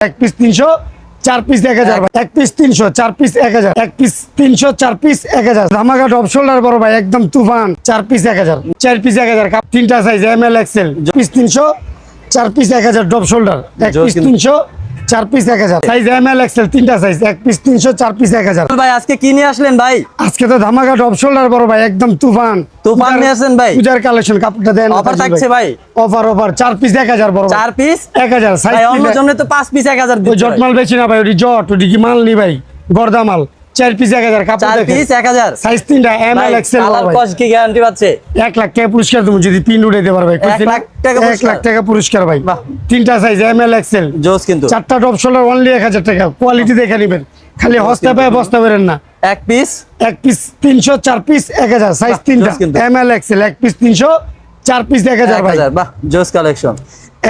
এক পিস তিনশো চার পিস এক হাজার এক পিস তিনশো চার পিস এক হাজার। এক পিস তিনশো চার পিস এক হাজার। ধামাকা টপ শোল্ডার বড় ভাই একদম তুফান। চার পিস এক হাজার। চার পিস এক হাজার। তিনটা size M L XL piece তিনশো চার পিস এক হাজার ডপ শোল্ডার এক পিস তিনশো চার পিস এক হাজার। সাইজ এম এল এক্সেল তিনটা সাইজ এক পিস তিনশো চার পিস এক হাজার। ভাই আজকে কি নিয়ে আসলেন ভাই? আজকে তো ধামাকা টপ শোল্ডার বড় ভাই একদম তুফান। তুফান নিয়ে ভাই? পূজার কালেকশন কাপড়টা দেন। অফার থাকছে ভাই? অফার অফার চার পিস এক হাজার বড় চার পিস এক হাজার সাইজ অন্য জন্য তো পাঁচ পিস এক হাজার জট মাল বেশি না ভাই ওটি জট ওটি কি মাল নি ভাই? গর্দা মাল। চার পিস এক হাজার কাপড় চার পিস এক হাজার। সাইজ তিনটা এম এল এক্সেল কালার কস কি গ্যারান্টি পাচ্ছে? এক লাখ টাকা পুরস্কার তুমি যদি পিন উঠাইতে পারবে এক লাখ টাকা এক লাখ টাকা পুরস্কার ভাই। তিনটা সাইজ এম এল এক্সেল জোস কিন্তু। চারটা টপ শোল্ডার অনলি এক হাজার টাকা। কোয়ালিটি দেখে নিবেন। খালি হস্তা পায় বস্তা বেরেন না। এক পিস এক পিস তিনশো চার পিস এক হাজার। সাইজ বাহ, তিনটা। এম এল এক্সেল এক পিস তিনশো চার পিস এক হাজার এক ভাই। বাহ জোস কালেকশন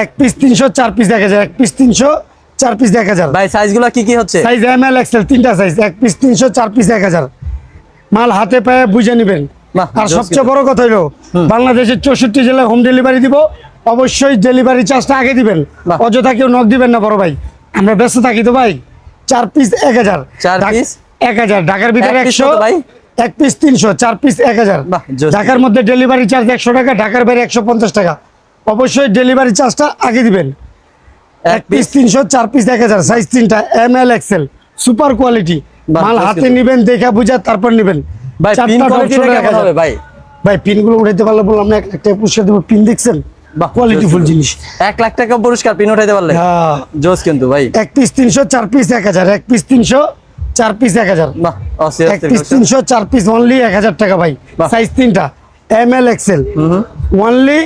এক পিস তিনশো চার পিস এক হাজার। এক পিস তিনশো চার পিস এক হাজার। ভাই সাইজগুলা কি কি হচ্ছে? সাইজ এম এল এক্সেল তিনটা সাইজ এক পিস তিনশো চার পিস এক হাজার। মাল হাতে পায়ে বুঝে নিবেন। আর সবচেয়ে। বড় কথা হলো বাংলাদেশের চৌষট্টি জেলায় হোম ডেলিভারি দিব অবশ্যই ডেলিভারি চার্জটা আগে দিবেন। অযথা কেউ নক দিবেন না বড় ভাই। আমরা ব্যস্ত থাকি তো ভাই। চার পিস এক হাজার। এক হাজার। ঢাকার ভিতরে একশো ভাই? এক পিস তিনশো চার পিস এক হাজার। ঢাকার মধ্যে ডেলিভারি চার্জ একশো টাকা ঢাকার বাইরে একশো পঞ্চাশ টাকা। অবশ্যই ডেলিভারি চার্জটা আগে দিবেন। এক পিস তিনশো চার পিস এক হাজার সাইজ তিনটা M L XL super quality মাল হাতে নিবেন দেখা বুঝা তারপর নিবেন। ভাই পিন কোয়ালিটি কেমন হবে ভাই। ভাই পিনগুলো উঠাইতে পারলে বললাম না এক লাখ টাকা পুরস্কার দেবো। পিন দেখছেন? বাহ, কোয়ালিটি ফুল জিনিস। এক লাখ টাকা পুরস্কার পিন উঠাইতে পারলে। হ্যাঁ। জোস কিন্তু ভাই। এক পিস তিনশো চার পিস এক হাজার এক পিস তিনশো চার পিস এক হাজার। এক পিস তিনশো চার পিস অনলি এক হাজার টাকা ভাই। সাইজ তিনটা এম এল এক্সেল অনলি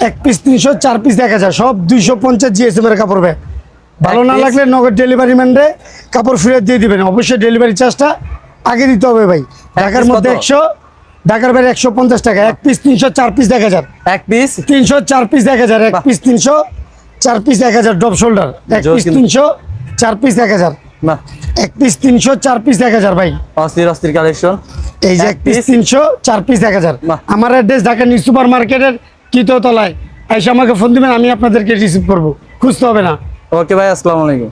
এক পিস তিনশো চার পিস এক হাজার সব দুইশো পঞ্চাশ জিএসএম এর কাপড় ভাই। ভালো না লাগলে নগদ ডেলিভারি ম্যানরে কাপড় ফেরত দিয়ে দিবেন। অবশ্যই ডেলিভারি চার্জটা আগে দিতে হবে ভাই। ঢাকার মধ্যে একশো ঢাকার বাইরে একশো পঞ্চাশ টাকা। এক পিস তিনশো চার পিস এক হাজার। এক পিস তিনশো চার পিস এক হাজার। এক পিস তিনশো চার পিস এক হাজার ডব শোল্ডার। এক পিস তিনশো চার পিস এক হাজার। বাহ। এক পিস তিনশো চার পিস এক হাজার ভাই। অস্থির অস্থির কালেকশন এই যে এক পিস তিনশো চার পিস এক হাজার। আমার অ্যাড্রেস ঢাকা নিউ সুপার মার্কেটের তলায়। এসে আমাকে ফোন দিবেন, আমি আপনাদেরকে রিসিভ করব। খুঁজতে হবে না। ওকে ভাই, আসসালামু আলাইকুম।